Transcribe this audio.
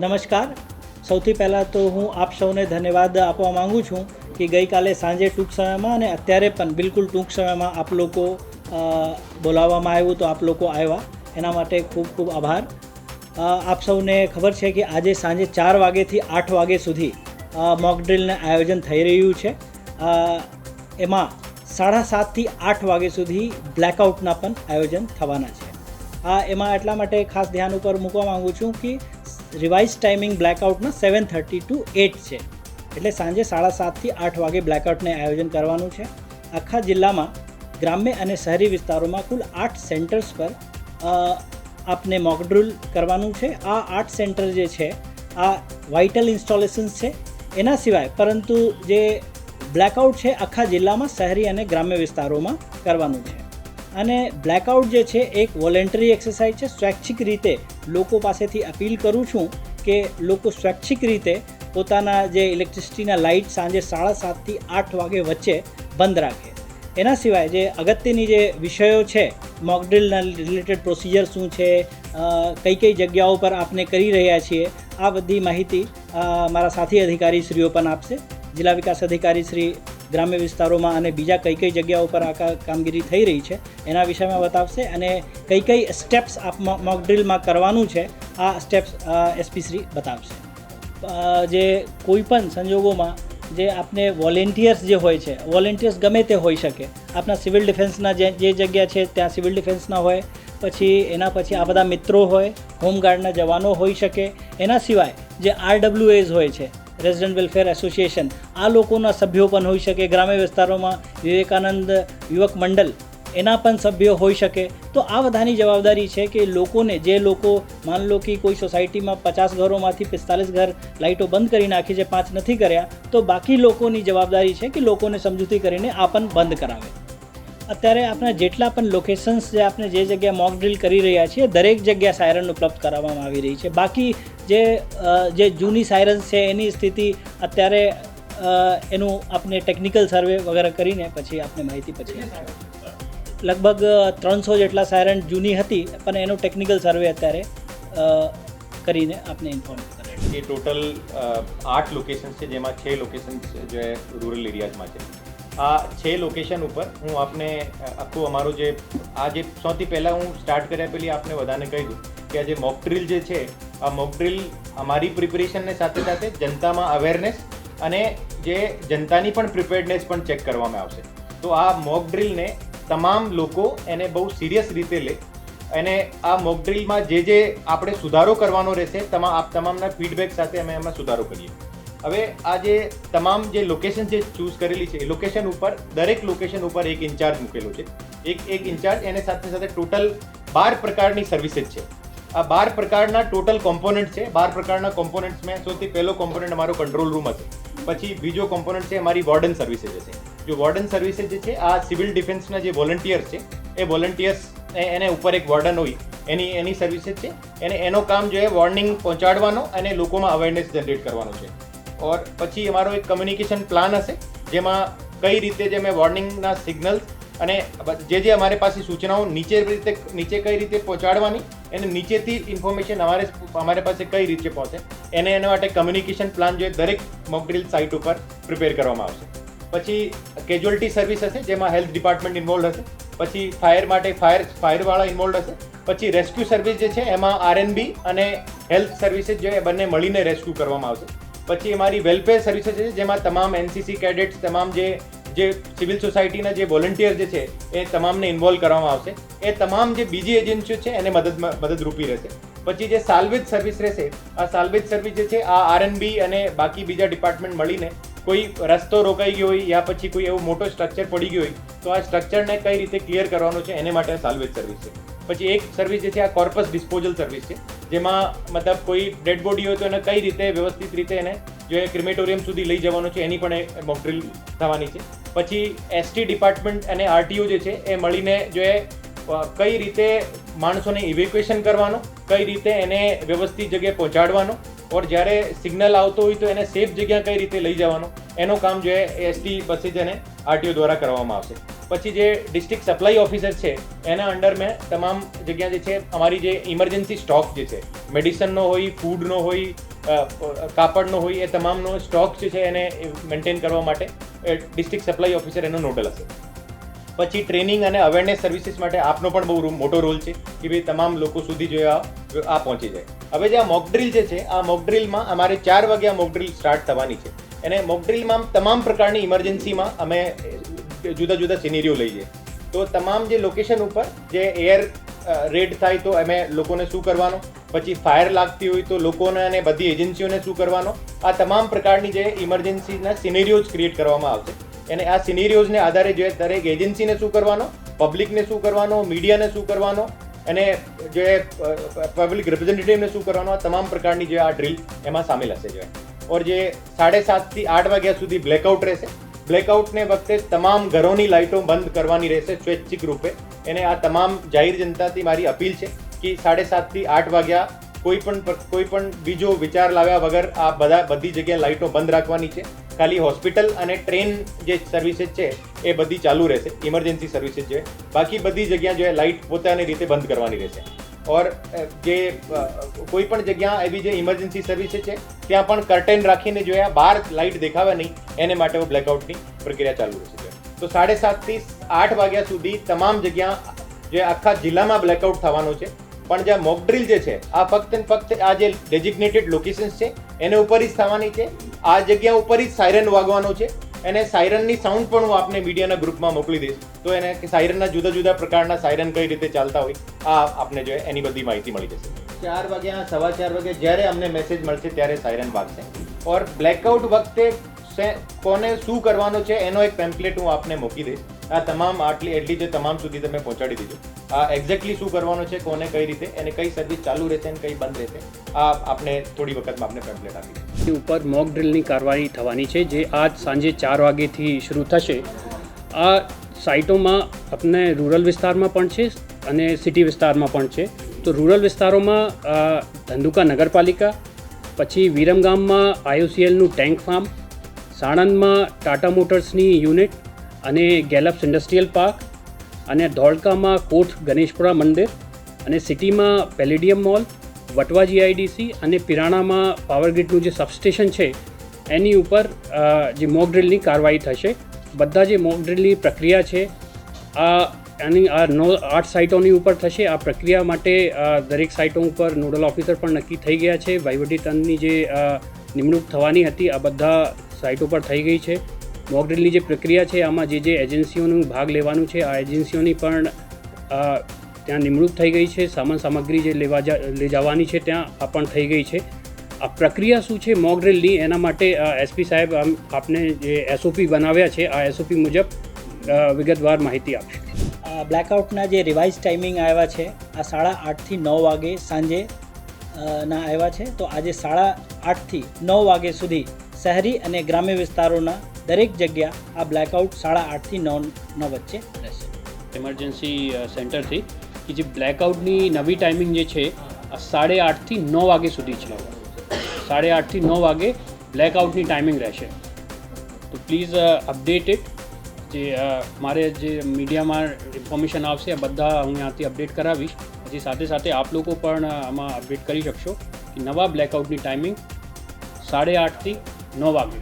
નમસ્કાર. સૌથી પહેલાં તો હું આપ સૌને ધન્યવાદ આપવા માંગુ છું કે ગઈકાલે સાંજે ટૂંક સમયમાં અને અત્યારે પણ બિલકુલ ટૂંક સમયમાં આપ લોકો બોલાવવામાં આવ્યું તો આપ લોકો આવ્યા. એના માટે ખૂબ ખૂબ આભાર. આપ સૌને ખબર છે કે આજે સાંજે ચાર વાગ્યાથી આઠ વાગ્યા સુધી મોકડ્રીલનું આયોજન થઈ રહ્યું છે. એમાં સાડા સાતથી આઠ વાગ્યા સુધી બ્લેકઆઉટના પણ આયોજન થવાના છે. આ એમાં એટલા માટે ખાસ ધ્યાન ઉપર મૂકવા માગું છું કે રિવાઇઝ ટાઈમિંગ બ્લેકઆઉટના સેવન થર્ટી ટુ એટ છે. એટલે સાંજે સાડા સાતથી આઠ વાગે બ્લેકઆઉટને આયોજન કરવાનું છે. આખા જિલ્લામાં, ગ્રામ્ય અને શહેરી વિસ્તારોમાં કુલ આઠ સેન્ટર્સ પર આપને મોકડ્રુલ કરવાનું છે. આ આઠ સેન્ટર જે છે, આ વાઇટલ ઇન્સ્ટોલેશન્સ છે. એના સિવાય પરંતુ જે બ્લેકઆઉટ છે, આખા જિલ્લામાં શહેરી અને ગ્રામ્ય વિસ્તારોમાં કરવાનું છે. અને બ્લેકઆઉટ જે છે, એક વોલેન્ટરી એક્સરસાઇઝ છે. સ્વૈચ્છિક રીતે લોકો પાસેથી અપીલ કરું છું કે લોકો સ્વૈચ્છિક રીતે પોતાના જે ઇલેક્ટ્રિસિટીના લાઇટ સાંજે સાડા સાતથી આઠ વાગે વચ્ચે બંધ રાખે. એના સિવાય જે અગત્યની જે વિષયો છે મોકડ્રીલના રિલેટેડ પ્રોસિજર શું છે કઈ કઈ જગ્યાઓ પર આપણે કરી રહ્યા છીએ, આ બધી માહિતી મારા સાથી અધિકારી શ્રીઓ પણ આપશે. જિલ્લા વિકાસ અધિકારી શ્રી ગ્રામ્ય વિસ્તારોમાં અને બીજા કઈ કઈ જગ્યાઓ પર આ કામગીરી થઈ રહી છે, એના વિષયમાં બતાવશે અને કઈ કઈ સ્ટેપ્સ આપ મોક ડ્રીલમાં કરવાનું છે, આ સ્ટેપ્સ એસપી શ્રી બતાવશે. જે કોઈ પણ સંજોગોમાં જે આપને વોલેન્ટિયર્સ જે હોય છે વોલેન્ટિયર્સ ગમે તે હોઈ શકે આપણા સિવિલ ડિફેન્સના જે જે જગ્યા છે, ત્યાં સિવિલ ડિફેન્સના હોય, પછી એના પછી આ બધા મિત્રો હોય, હોમગાર્ડના જવાનો હોઈ શકે, એના સિવાય જે આરડબ્લ્યુએઝ હોય છે રેઝિડન્ટ વેલફેર એસોસિએશન આ લોકોના સભ્યો પણ હોઈ શકે ગ્રામ્ય વિસ્તારોમાં વિવેકાનંદ યુવક મંડળ, એના પણ સભ્યો હોઈ શકે. તો આ બધાની જવાબદારી છે કે લોકોને, જે લોકો માન લો કે કોઈ સોસાયટીમાં પચાસ ઘરોમાંથી પિસ્તાલીસ ઘર લાઇટો બંધ કરી નાખી છે, પાંચ નથી કર્યા, તો બાકી લોકોની જવાબદારી છે કે લોકોને સમજૂતી કરીને આ પણ બંધ કરાવે. અત્યારે આપણા જેટલા પણ લોકેશન્સ જે આપણે જે જગ્યાએ મોક ડ્રીલ કરી રહ્યા છીએ, દરેક જગ્યાએ સાયરન ઉપલબ્ધ કરાવવામાં આવી રહી છે. બાકી જે જે જૂની સાયરન્સ છે, એની સ્થિતિ અત્યારે એનું આપણે ટેકનિકલ સર્વે વગેરે કરીને પછી આપણે માહિતી પછી લગભગ ત્રણસો જેટલા સાયરન જૂની હતી, પણ એનું ટેકનિકલ સર્વે અત્યારે કરીને આપને ઇન્ફોર્મ કરે એ ટોટલ આઠ લોકેશન છે, જેમાં છ લોકેશન જે રૂરલ એરિયાઝમાં છે. આ છે લોકેશન ઉપર. હું આપને, આખું અમારું જે, આ જે સૌથી પહેલાં હું સ્ટાર્ટ કર્યા પહેલી આપને બધાને કહી દઉં કે આ જે મોક ડ્રિલ જે છે, આ મોક ડ્રિલ અમારી પ્રિપેરેશનને સાથે સાથે જનતામાં અવેરનેસ અને જે જનતાની પણ પ્રિપેર્ડનેસ પણ ચેક કરવામાં આવશે. તો આ મોક ડ્રિલને તમામ લોકો એને બહુ સિરિયસ રીતે લે. અને આ મોક ડ્રિલમાં જે જે આપણે સુધારો કરવાનો રહેશે, તમામ, આપ તમામના ફીડબેક સાથે અમે એમાં સુધારો કરીએ. હવે આ જે તમામ જે લોકેશન જે ચૂઝ કરેલી છે, એ લોકેશન ઉપર, દરેક લોકેશન ઉપર એક ઇન્ચાર્જ મૂકેલો છે. એક એક ઇન્ચાર્જ એને સાથે સાથે ટોટલ બાર પ્રકારની સર્વિસીસ છે. આ બાર પ્રકારના ટોટલ કોમ્પોનન્ટ છે. બાર પ્રકારના કોમ્પોનન્ટ્સમાં સૌથી પહેલો કોમ્પોનન્ટ અમારો કંટ્રોલ રૂમ હશે પછી બીજો કોમ્પોનન્ટ છે અમારી વોર્ડન સર્વિસીસ હશે. જો વોર્ડન સર્વિસીસ જે છે, આ સિવિલ ડિફેન્સના જે વોલન્ટિયર્સ છે, એ વોલન્ટિયર્સ એને ઉપર એક વોર્ડન હોય, એની એની સર્વિસીસ છે. એને, એનો કામ જો વોર્નિંગ પહોંચાડવાનો અને લોકોમાં અવેરનેસ જનરેટ કરવાનો છે. ઓર પછી અમારો એક કમ્યુનિકેશન પ્લાન હશે, જેમાં કઈ રીતે જે મેં વોર્નિંગના સિગ્નલ્સ અને જે જે અમારી પાસે સૂચનાઓ નીચે રીતે, નીચે કઈ રીતે પહોંચાડવાની, એને નીચેથી ઇન્ફોર્મેશન અમારે, અમારી પાસે કઈ રીતે પહોંચે, એને એના માટે કમ્યુનિકેશન પ્લાન જે દરેક મોકડ્રીલ સાઇટ ઉપર પ્રિપેર કરવામાં આવશે. પછી કેજ્યુઅલ્ટી સર્વિસ હશે, જેમાં હેલ્થ ડિપાર્ટમેન્ટ ઇન્વોલ્વ હશે, પછી ફાયર માટે ફાયર ફાયરવાળા ઇન્વોલ્વ હશે, પછી રેસ્ક્યુ સર્વિસ જે છે, એમાં આરએનબી અને હેલ્થ સર્વિસીસ જે બંને મળીને રેસ્ક્યુ કરવામાં આવશે. પછી અમારી વેલફેર સર્વિસીસ છે જેમાં તમામ એનસીસી કેડેટ્સ તમામ જે જે સિવિલ સોસાયટીના જે વોલન્ટિયર જે છે, એ તમામને ઇન્વોલ્વ કરવામાં આવશે. એ તમામ જે બીજી એજન્સીઓ છે, એને મદદ મદદરૂપી રહેશે. પછી જે સાલ્વેજ સર્વિસ રહેશે, આ સાલ્વેજ સર્વિસ જે છે, આ આરએનબી અને બાકી બીજા ડિપાર્ટમેન્ટ મળીને કોઈ રસ્તો રોકાઈ ગયો હોય યા પછી કોઈ એવો મોટો સ્ટ્રક્ચર પડી ગયો હોય, તો આ સ્ટ્રક્ચરને કઈ રીતે ક્લિયર કરવાનું છે, એને માટે સાલ્વેજ સર્વિસ છે. પછી એક સર્વિસ જે છે, આ કોર્પસ ડિસ્પોઝલ સર્વિસ છે. જેમાં મતલબ કોઈ ડેડ બોડી હોય તો એને કઈ રીતે વ્યવસ્થિત રીતે એને જો એ ક્રિમેટોરિયમ સુધી લઈ જવાનું છે, એની પણ મોકડ્રીલ થવાની છે. પછી એસટી ડિપાર્ટમેન્ટ અને આરટીઓ જે છે, એ મળીને જો એ કઈ રીતે માણસોને ઇવેક્યુએશન કરવાનો, કઈ રીતે એને વ્યવસ્થિત જગ્યાએ પહોંચાડવાનો, ઓર જ્યારે સિગ્નલ આવતો હોય તો એને સેફ જગ્યા કઈ રીતે લઈ જવાનો, એનો કામ જો એ એસટી બસીસ અને આરટીઓ દ્વારા કરવામાં આવશે. પછી જે ડિસ્ટ્રિક્ટ સપ્લાય ઓફિસર છે, એના અંડર મેં તમામ જગ્યા જે છે, અમારી જે ઇમરજન્સી સ્ટોક જે છે મેડિસનનો હોય ફૂડનો હોય કાપડનો હોય, એ તમામનો સ્ટોક જે છે એને મેન્ટેન કરવા માટે ડિસ્ટ્રિક્ટ સપ્લાય ઓફિસર એનો નોડલ હશે. પછી ટ્રેનિંગ અને અવેરનેસ સર્વિસીસ માટે આપનો પણ બહુ મોટો રોલ છે, કે ભાઈ તમામ લોકો સુધી જો આ પહોંચી જાય. હવે જે આ મોકડ્રિલ જે છે, આ મોકડ્રીલમાં અમારે ચાર વાગ્યા મોકડ્રિલ સ્ટાર્ટ થવાની છે. અને મોક ડ્રીલમાં તમામ પ્રકારની ઇમરજન્સીમાં અમે જુદા જુદા સિનેરીઓ લઈએ તો તમામ જે લોકેશન ઉપર જે એર રેડ થાય તો અમે લોકોને શું કરવાનો? પછી ફાયર લાગતી હોય તો લોકોને અને બધી એજન્સીઓને શું કરવાનો? આ તમામ પ્રકારની જે ઇમરજન્સીના સિનેરીઓઝ ક્રિએટ કરવામાં આવશે. અને આ સિનેરીઓઝને આધારે જે દરેક એજન્સીને શું કરવાનો? પબ્લિકને શું કરવાનો? મીડિયાને શું કરવાનો? અને જે પબ્લિક રિપ્રેઝેન્ટેટિવને શું કરવાનો? આ તમામ પ્રકારની જે આ ડ્રીલ એમાં સામેલ હશે. જે, ઓર જે સાડે સાતથી આઠ વાગ્યા સુધી બ્લેકઆઉટ રહેશે. બ્લેકઆઉટને વખતે તમામ ઘરોની લાઇટો બંધ કરવાની રહેશે સ્વૈચ્છિક રૂપે. એને આ તમામ જાહેર જનતાથી મારી અપીલ છે કે સાડે સાતથી આઠ વાગ્યા કોઈ પણ કોઈ પણ બીજો વિચાર લાવ્યા વગર આ બધા, બધી જગ્યાએ લાઇટો બંધ રાખવાની છે. ખાલી હોસ્પિટલ અને ટ્રેન જે સર્વિસીસ છે એ બધી ચાલુ રહેશે. ઇમરજન્સી સર્વિસીસ જે બાકી બધી જગ્યા જો લાઇટ પોતાની રીતે બંધ કરવાની રહેશે. ઓર જે કોઈ પણ જગ્યા એવી જે ઇમરજન્સી સર્વિસ છે, ત્યાં પણ કર્ટેન રાખીને જો બહાર લાઇટ દેખાવે નહીં, એને માટે બ્લેકઆઉટની પ્રક્રિયા ચાલુ રહેશે તો સાડે સાતથી આઠ વાગ્યા સુધી તમામ જગ્યા જે આખા જિલ્લામાં બ્લેકઆઉટ થવાનું છે. પણ જે મોકડ્રીલ જે છે, આ ફક્ત ફક્ત આ જે ડેઝિગ્નેટેડ લોકેશન્સ છે, એને ઉપર જ થવાની છે. આ જગ્યા ઉપર જ સાયરન વાગવાનો છે. અને સાયરનની સાઉન્ડ પણ હું આપને મીડિયાના ગ્રુપમાં મોકલી દઈશ. તો એને કે સાયરનના જુદા જુદા પ્રકારના સાયરન કઈ રીતે ચાલતા હોય, આ આપને જો એની બધી માહિતી મળી જશે. ચાર વાગ્યા, સવા ચાર વાગે જ્યારે અમને મેસેજ મળશે ત્યારે સાયરન વાગશે. ઓર બ્લેકઆઉટ વખતે કોને શું કરવાનું છે એનો એક પેમ્પલેટ હું આપને મૂકી દઈશ. આ તમામ આટલી એટલી જે તમામ સુધી તમે પહોંચાડી દીધો. આ એક્ઝેક્ટલી શું કરવાનું છે, કોને કઈ રીતે, અને કઈ સર્વિસ ચાલુ રહેશે અને કઈ બંધ રહેશે, આ આપને થોડી વખતમાં આપને પેમ્પલેટ આપી એ ઉપર મોક ડ્રિલની કાર્યવાહી થવાની છે, જે આજ સાંજે ચાર વાગ્યેથી શરૂ થશે. આ સાઇટોમાં આપણે રૂરલ વિસ્તારમાં પણ છે અને સિટી વિસ્તારમાં પણ છે. તો રૂરલ વિસ્તારોમાં ધંધુકા નગરપાલિકા, પછી વિરમગામમાં આઈઓસીએલનું ટેન્ક ફાર્મ સાણંદમાં ટાટા મોટર્સની યુનિટ અને ગેલપ્સ ઇન્ડસ્ટ્રીયલ પાર્ક અને ધોળકામાં કોઠ ગણેશપુરા મંદિર અને સિટીમાં પેલેડિયમ મોલ વટવા જીઆઈડીસી અને પિરાણામાં પાવરગ્રીડનું જે સબસ્ટેશન છે, એની ઉપર જે મોક ડ્રિલની કાર્યવાહી થશે. બધા જે મોક ડ્રિલની પ્રક્રિયા છે, આ એની, આ નો, આઠ સાઇટોની ઉપર થશે. આ પ્રક્રિયા માટે દરેક સાઇટો ઉપર નોડલ ઓફિસર પણ નક્કી થઈ ગયા છે. વહીવટી તંત્રની જે નિમણૂક થવાની હતી, આ બધા સાઇટો પર થઈ ગઈ છે. મોક ડ્રિલની જે પ્રક્રિયા છે, આમાં જે જે એજન્સીઓનું ભાગ લેવાનું છે, આ એજન્સીઓની પણ ત્યાં નિમણૂક થઈ ગઈ છે, સામાન સામગ્રી જે લેવા લઈ જવાની છે, ત્યાં આ પણ થઈ ગઈ છે. આ પ્રક્રિયા શું છે મોકડ્રીલની એના માટે એસપી સાહેબ આપને જે એસઓપી બનાવ્યા છે, આ એસઓપી મુજબ વિગતવાર માહિતી આપશે. બ્લેકઆઉટના જે રિવાઇઝ ટાઈમિંગ આવ્યા છે, આ સાડા આઠથી નવ વાગે સાંજે ના આવ્યા છે, તો આજે સાડા આઠથી નવ વાગે સુધી શહેરી અને ગ્રામ્ય વિસ્તારોના દરેક જગ્યા આ બ્લેકઆઉટ સાડા આઠથી નવ વચ્ચે રહેશે. ઇમરજન્સી સેન્ટરથી કે જે બ્લેકઆઉટની નવી ટાઈમિંગ જે છે સાડે આઠથી નવ વાગે સુધી છે. સાડે આઠથી નવ વાગે બ્લેકઆઉટની ટાઈમિંગ રહેશે. તો પ્લીઝ અપડેટ ઇટ જે મારે જે મીડિયામાં ઇન્ફોર્મેશન આવશે, આ બધા હું ત્યાંથી અપડેટ કરાવીશ. પછી સાથે સાથે આપ લોકો પણ આમાં અપડેટ કરી શકશો કે નવા બ્લેકઆઉટની ટાઈમિંગ સાડે આઠથી નવ વાગે.